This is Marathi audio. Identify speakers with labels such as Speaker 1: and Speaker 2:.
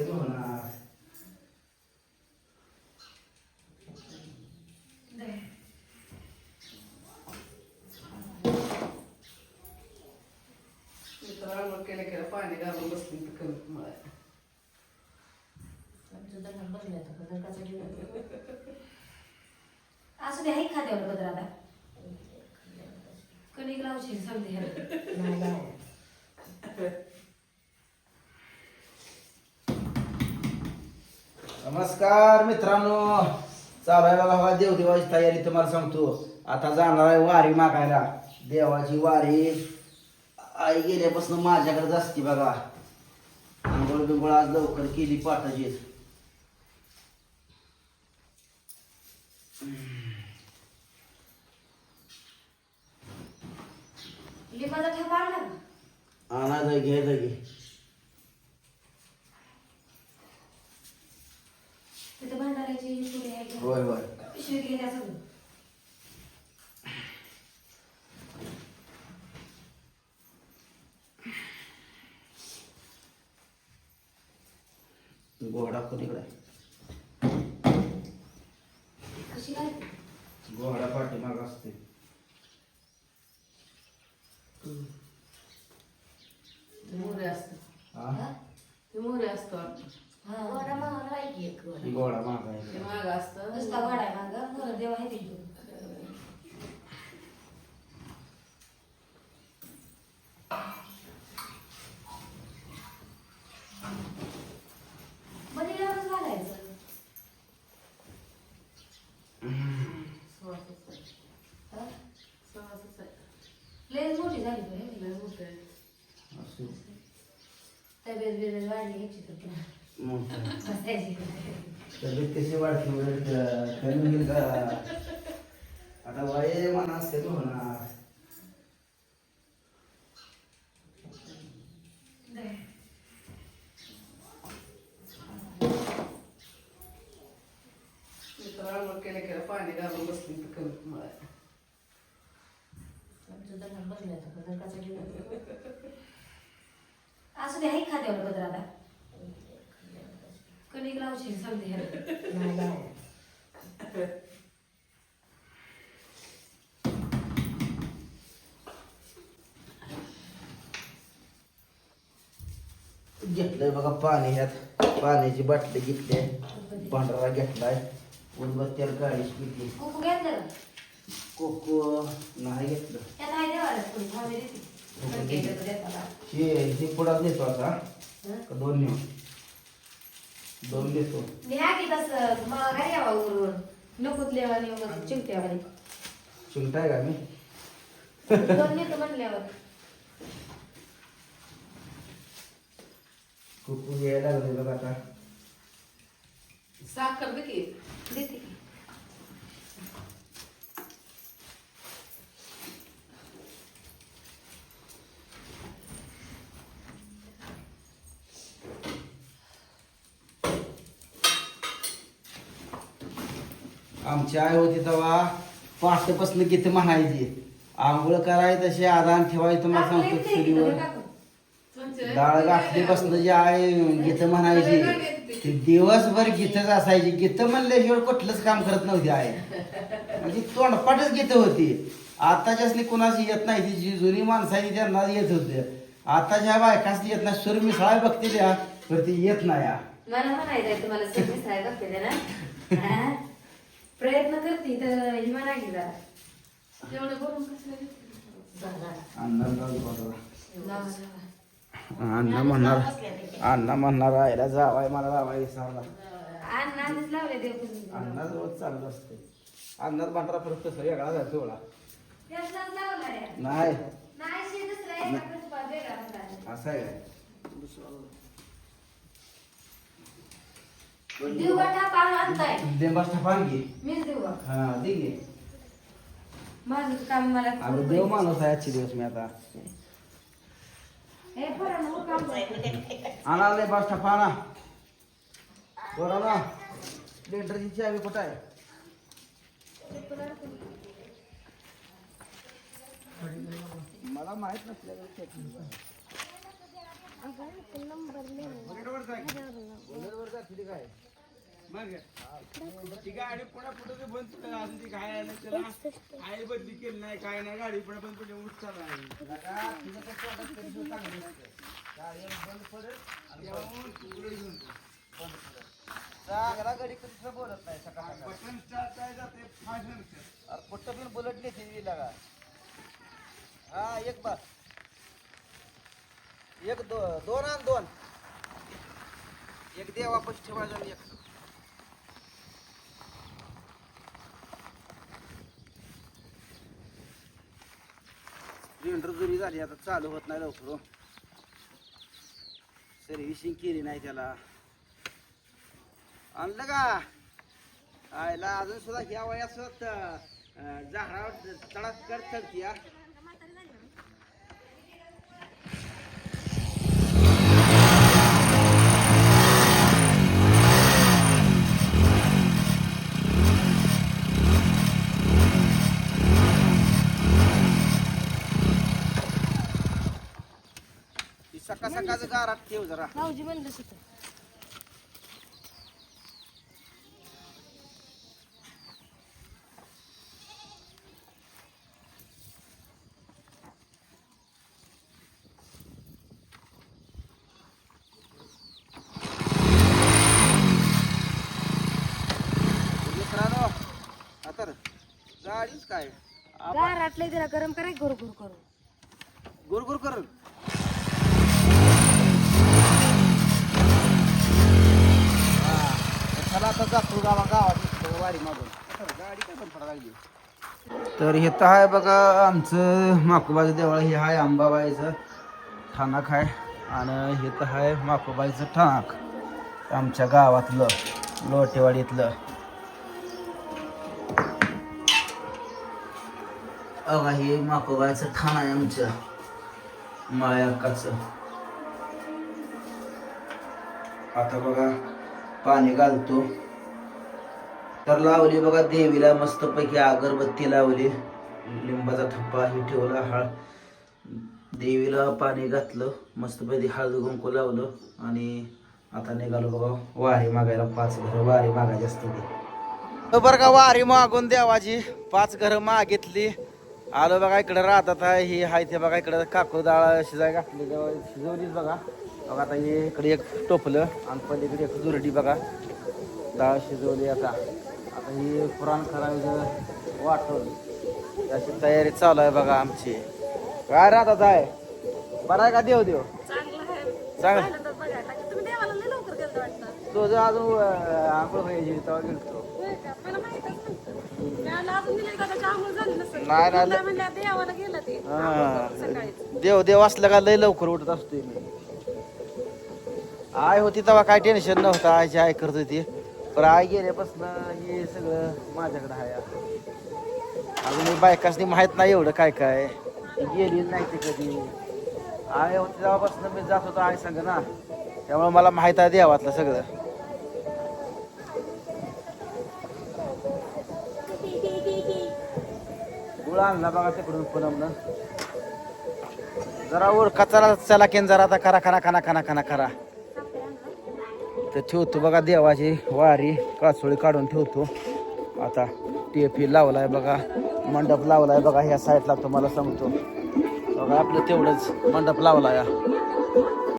Speaker 1: असते होणार
Speaker 2: केलं केलं पाणी घालून बसली तर कमी मला.
Speaker 3: असू दे आहे खात्यावर बदल आता. कणिक लावशी समजे
Speaker 1: नमस्कार मित्रांनो. चालू आहे बघा बघा देवदेवाची तयारी तुम्हाला सांगतो. आता जाणार आहे वारी मागायला. देवाची वारी आई गेल्यापासून माझ्याकडेच असते बघा. आंघोळ बिंघोळ आज लवकर केली पाठाची? आणायचं घ्यायचं घे
Speaker 3: तिथं भंडाऱ्याची पुढे आहे का?
Speaker 1: होय होय
Speaker 3: पिशवीत गेल्या सगळं
Speaker 1: घोडा
Speaker 3: काय?
Speaker 1: घोडा पाठीमाग असते
Speaker 2: मोरे असतं
Speaker 1: हा.
Speaker 3: हा.
Speaker 1: घोडा मागायचा
Speaker 2: ते माग असतं
Speaker 3: नुसता वडा आहे मागं, मोर देव आहे तिथं. बनीलावरच घालायचं.
Speaker 2: सुवासच आहे.
Speaker 3: हा?
Speaker 2: सुवासच आहे.
Speaker 3: लयच मोठी झाली पण हे.
Speaker 2: लय मोठं आहे.
Speaker 1: असं
Speaker 3: तब्येत बिब्येत वाढली तर पुन्हा.
Speaker 1: मोठं
Speaker 3: बसायची.
Speaker 1: तब्येत कशी कमी होईल का आता वय म्हणा असते होणार
Speaker 2: मित्रांवर केलं केलं पाणी घालून बसली तर कमी
Speaker 3: बसलं आता, पण दगडाचं घेऊन. असू दे आहे खात्यावर बदल आता कणिक लावशी समजे
Speaker 1: घेतलंय बघा पाणी ह्यात. पाण्याची बाटली घेतली पांढरा घेतलाय. उदबत्त्याला काळीच पिली
Speaker 3: कुकू?
Speaker 1: कोको नाही घेतलं.
Speaker 3: त्यात आहे देवाला थोडी हवी देते. कणकेचं तर देताला.
Speaker 1: हे हे पुढात देतो आता.
Speaker 3: हं?
Speaker 1: का दोन नेऊ दोन देतो.
Speaker 3: न्या की तसं. मग घरी यावा उरून नकुतलेवानी वगैरे चिमट्यावानी
Speaker 1: चिमटाय का मी
Speaker 3: दोन नेतो म्हणल्यावर
Speaker 1: कुकू यायला लागले बघा आता.
Speaker 2: साखर दे की
Speaker 3: देते. की.
Speaker 1: आमची आई होती तेव्हा पाठपासून गीत म्हणायची. आंघोळ कराय तसे आदान ठेवायचं तुम्हाला सांगतो चुलीवर. डाळ घातलीपासून जी आई गीत म्हणायची ती दिवसभर गीतच असायची. गीत म्हणल्याशिवाय कुठलंच काम करत नव्हती आई. म्हणजे तोंडपाटच गीत होती. आताच्यासली कुणाची येत नाही ती जी जुनी माणसं आहे ती त्यांना येत होते. आताच्या बायकासली येत नाही सुर मिसळाय बघते त्या तर ती येत नाही.
Speaker 3: मला म्हणायचंय तुम्हाला बघते ना? प्रयत्न करते तर ही जरा
Speaker 2: एवढं कसं आहे?
Speaker 1: अण्णा म्हणणार. अण्णा म्हणणार आईला जावाय मला जावाय विसरला
Speaker 3: अण्णा आधीच लावले देव
Speaker 1: अण्णा रोज चाललं असते. अण्णाच भांडरा फरक कसं वेगळा एवढा. नाही.
Speaker 3: नाही.
Speaker 1: असं आहे
Speaker 3: देव गाठा पान आणताय.
Speaker 1: देंबास ठपान घे.
Speaker 3: मीच देऊ बा.
Speaker 1: हा दे घे.
Speaker 3: माझं काम मला
Speaker 1: अगं देव माणूस आहे आजचे दिवस मी आता.
Speaker 3: हे पोरांनो, हो काम.
Speaker 1: आणा लय बास ठपाना बरं ना लेंटरची चावी कुठं आहे? मला माहीत जाते काय
Speaker 4: मग. ती गाडी पुन्हा पुढे ते बंद पडलं. अजून ती काय आलं त्याला आई बदली केली नाही काय नाही गाडी पुन्हा बंद पडली उठ चालू आहे.
Speaker 1: लगा, तुझं कसं वाटत तरी सुद्धा चांगलं दिसतंय. गाडीवर बंद पडेल आणि
Speaker 4: जाऊन तिकडे घेऊन जा.
Speaker 1: बंद पडेल. चांगला गडी कधी बोलत नाही सकाळ सकाळ.
Speaker 4: बटन स्टार्ट काय जाते. फास्ट नसते
Speaker 1: अरे कुठं पण बुलेट नेते लागा. हा एक बस. एक दो दोन आण दोन. एक देवा पैसे ठेवायचा एक. सिलेंडर जुनी झाली आता चालू होत नाही लवकर हो. सर्व्हिसिंग केली नाही त्याला. आणलं का? आयला अजून सुद्धा ह्या वयात झाडावर चढा कर चढती ती सकाळ सकाळचं गारात ठेव जरा.
Speaker 3: भाऊजी म्हणलंच होतं
Speaker 1: मित्रांनो आता गाडीच काय?
Speaker 3: गार आटलंय त्याला गरम कराय गुर गुर करून.
Speaker 1: गुरगुर कर चला आता जातो गावा गावात मागून गाडी काय पण तर हे तर आहे बघा आमचं माकोबाचं देवळ. हे आहे अंबाबाईचं ठाणाक आहे. आणि हे तर आहे माकोबाईचं ठाणाक आमच्या गावातलं लोटेवाडीतलं. अगा हे माकोबाईचं ठाण आहे आमच्या मायाकाचं आता बघा पाणी घालतो. तर लावली बघा देवीला मस्तपैकी अगरबत्ती लावली. लिंबाचा थप्पा हे ठेवला हळ. देवीला पाणी घातलं मस्तपैकी हळद कुंकू लावलं आणि आता निघालो बघा वारी मागायला. पाच घर वारी मागायची असते ती. हो बरं का वारी मागून देवाची पाच घर मागितली. आलो बघा इकडे राहतात आहे ही हाय ते बघा इकडे काकू डाळ शिजाय घातली तेव्हा शिजवलीच बघा. बघा आता हे इकडे एक टोपलं आणि पलीकडे एक जुरडी बघा. डाळ शिजवली आता. आता ही पुराण करायचं वाटून अशी तयारी चालू आहे बघा आमची. काय राहतात आहे बरं आहे का देव देव? चांगलं तुझं अजून आंघोळ व्हायची तेव्हा गेलतो. नाही नाही. हा. देव देव असलं का लय लवकर उठत असतोय मी. आय होती तेव्हा काय टेन्शन नव्हतं. आयची आय करत होती. पण आय गेल्यापासून हे सगळं माझ्याकडे आहे अजून मी बायकासनी माहीत नाही एवढं काय काय. गेली नाही ते कधी. आय होती तेव्हापासून मी जात होतो आय सांग ना. त्यामुळे मला माहीत आहे देवातलं सगळं. गुळ आणला बघा तिकडून पुनमनं. जरा ओळखा चला चला केन जरा आता खरा खरा खाना खाना खाना खरा तर ठेवतो बघा देवाची वारी कासोळी काढून ठेवतो आता टेपी लावलाय बघा मंडप लावलाय बघा ह्या साईडला तुम्हाला सांगतो बघा आपलं तेवढंच मंडप लावलाय हा.